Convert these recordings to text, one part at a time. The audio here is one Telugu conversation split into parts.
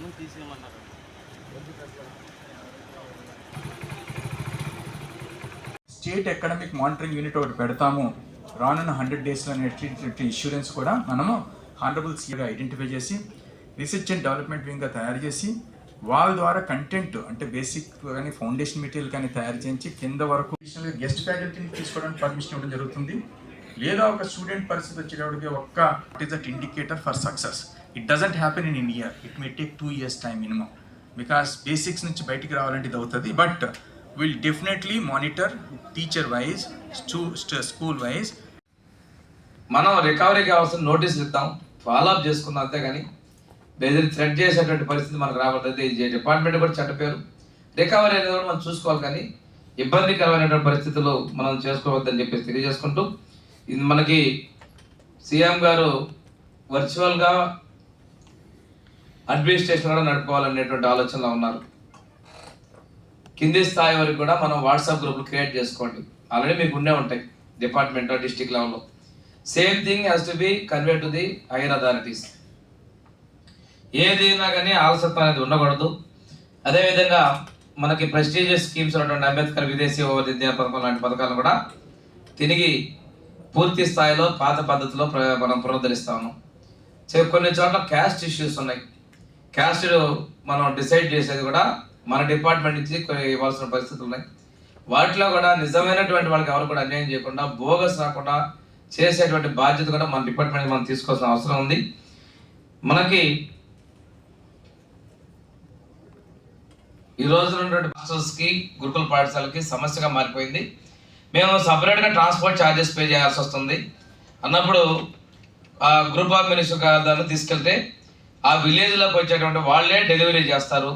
రమ్మని తీసేయమన్నారు. స్టేట్ ఎకడమిక్ మానిటరింగ్ యూనిట్ ఒకటి పెడతాము. రానున్న హండ్రెడ్ డేస్లో అనేటువంటి ఇన్సూరెన్స్ కూడా మనము హానరబుల్ సీగా ఐడెంటిఫై చేసి రీసెర్చ్ అండ్ డెవలప్మెంట్ వింగ్గా తయారు చేసి వాళ్ళ ద్వారా కంటెంట్ అంటే బేసిక్ కానీ ఫౌండేషన్ మెటీరియల్ కానీ తయారు చేయించి కింద వరకు గెస్ట్ ఫ్యాకల్టీని తీసుకోవడానికి పర్మిషన్ ఇవ్వడం జరుగుతుంది. లేదా ఒక స్టూడెంట్ పరిస్థితి వచ్చేటప్పటికి ఒక్క what is that indicator for success it doesn't happen in India it may take two years time minimum because basics నుంచి బయటికి రావాలంటే ఇది అవుతుంది. But will definitely monitor teacher wise స్టూ school wise మనం రికవరీకి కావాల్సిన నోటీస్ ఇద్దాం. ఫాలో అప్ చేసుకుందాం అంతేగాని బెదిరి థ్రెడ్ చేసేటువంటి పరిస్థితి మనకు రాబోతుంది డిపార్ట్మెంట్ కూడా చెడ్డ పేరు. రికవరీ అనేది కూడా మనం చూసుకోవాలి కానీ ఇబ్బందికరమైనటువంటి పరిస్థితులు మనం చేసుకోవద్దని చెప్పేసి తెలియజేసుకుంటూ ఇది మనకి సీఎం గారు వర్చువల్గా అడ్మినిస్ట్రేషన్ కూడా నడుపుకోవాలనేటువంటి ఆలోచనలో ఉన్నారు. కింది స్థాయి వరకు కూడా మనం వాట్సాప్ గ్రూపులు క్రియేట్ చేసుకోండి. ఆల్రెడీ మీకు ఉండే ఉంటాయి డిపార్ట్మెంట్ డిస్టిక్ లెవెల్లో same thing has to be convey to the higher authorities ఏదైనా కానీ ఆలస్యత్వం అనేది ఉండకూడదు. అదేవిధంగా మనకి ప్రెస్టీజియస్ స్కీమ్స్ ఉన్నటువంటి అంబేద్కర్ విదేశీ విద్యా పథకం లాంటి పథకాలను కూడా తిరిగి పూర్తి స్థాయిలో పాత పద్ధతిలో మనం పునరుద్ధరిస్తా ఉన్నాం కొన్ని చోట్ల క్యాస్ట్ ఇష్యూస్ ఉన్నాయి. క్యాస్ట్ మనం డిసైడ్ చేసేది కూడా మన డిపార్ట్మెంట్ నుంచి కొన్ని ఇవ్వాల్సిన పరిస్థితులు ఉన్నాయి. వాటిలో కూడా నిజమైనటువంటి వాళ్ళకి ఎవరు కూడా అన్యాయం చేయకుండా బోగస్ రాకుండా చేసేటువంటి బాధ్యత కూడా మన డిపార్ట్మెంట్ మనం తీసుకోవాల్సిన అవసరం ఉంది. మనకి ఈ రోజు ఉన్నటువంటి హాస్టల్స్కి గురుకుల పాఠశాలకి సమస్యగా మారిపోయింది. మేము సపరేట్గా ట్రాన్స్పోర్ట్ ఛార్జెస్ పే చేయాల్సి వస్తుంది. అన్నప్పుడు ఆ గ్రూప్ ఆఫ్ మినిస్టర్ దాన్ని తీసుకెళ్తే ఆ విలేజ్లోకి వచ్చేటువంటి వాళ్ళే డెలివరీ చేస్తారు.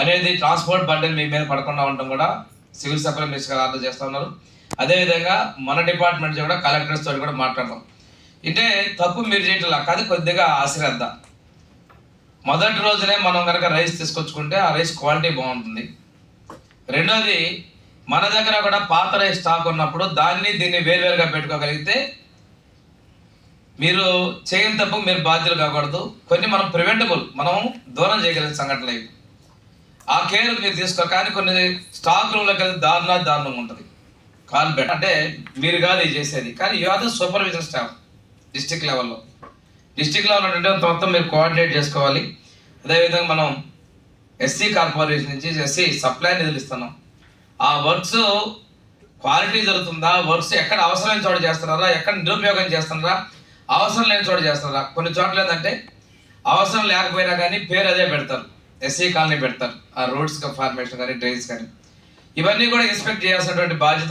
అనేది ట్రాన్స్పోర్ట్ బర్డెన్ మీ మీద పడకుండా ఉండటం కూడా సివిల్ సప్లై మినిస్టర్ గారు ఆర్డర్ చేస్తూ ఉన్నారు. అదేవిధంగా మన డిపార్ట్మెంట్ కూడా కలెక్టర్స్ తోటి కూడా మాట్లాడదాం. అంటే తప్పు మీరు చేయట్లా కాదు కొద్దిగా ఆశ్రద్ధ మొదటి రోజునే మనం కనుక రైస్ తీసుకొచ్చుకుంటే ఆ రైస్ క్వాలిటీ బాగుంటుంది. రెండోది మన దగ్గర కూడా పాత రైస్ స్టాక్ ఉన్నప్పుడు దాన్ని దీన్ని వేరువేరుగా పెట్టుకోగలిగితే మీరు చేయని తప్పు మీరు బాధ్యులు కాకూడదు. కొన్ని మనం ప్రివెంటబుల్ మనం దూరం చేయగలిగిన సంఘటనలు ఇవి. ఆ కేర్ మీరు తీసుకో కానీ కొన్ని స్టాక్ రూమ్లోకి వెళ్తే దారుణ దారుణం ఉంటుంది. కాల్ బెట్ అంటే మీరు కాదు ఇది చేసేది. కానీ you are the supervision staff district లెవెల్లో డిస్టిక్ లెవెల్ అంటే మొత్తం మీరు కోఆర్డినేట్ చేసుకోవాలి. అదేవిధంగా మనం ఎస్సీ కార్పొరేషన్ నుంచి ఎస్సీ సప్లై నిధులు ఇస్తున్నాం. ఆ వర్క్స్ క్వాలిటీ జరుగుతుందా? వర్క్స్ ఎక్కడ అవసరమైన చోట చేస్తున్నారా? ఎక్కడ నిరుపయోగం చేస్తున్నారా? అవసరం లేని చోట చేస్తున్నారా? కొన్ని చోట్ల ఏంటంటే అవసరం లేకపోయినా కానీ పేరు అదే పెడతారు. ఎస్సీ కాలనీ పెడతారు. ఆ రోడ్స్ ఫార్మేషన్ కానీ డ్రైన్స్ కానీ. ఇవన్నీ కూడా ఇన్స్పెక్ట్ చేయాల్సినటువంటి బాధ్యత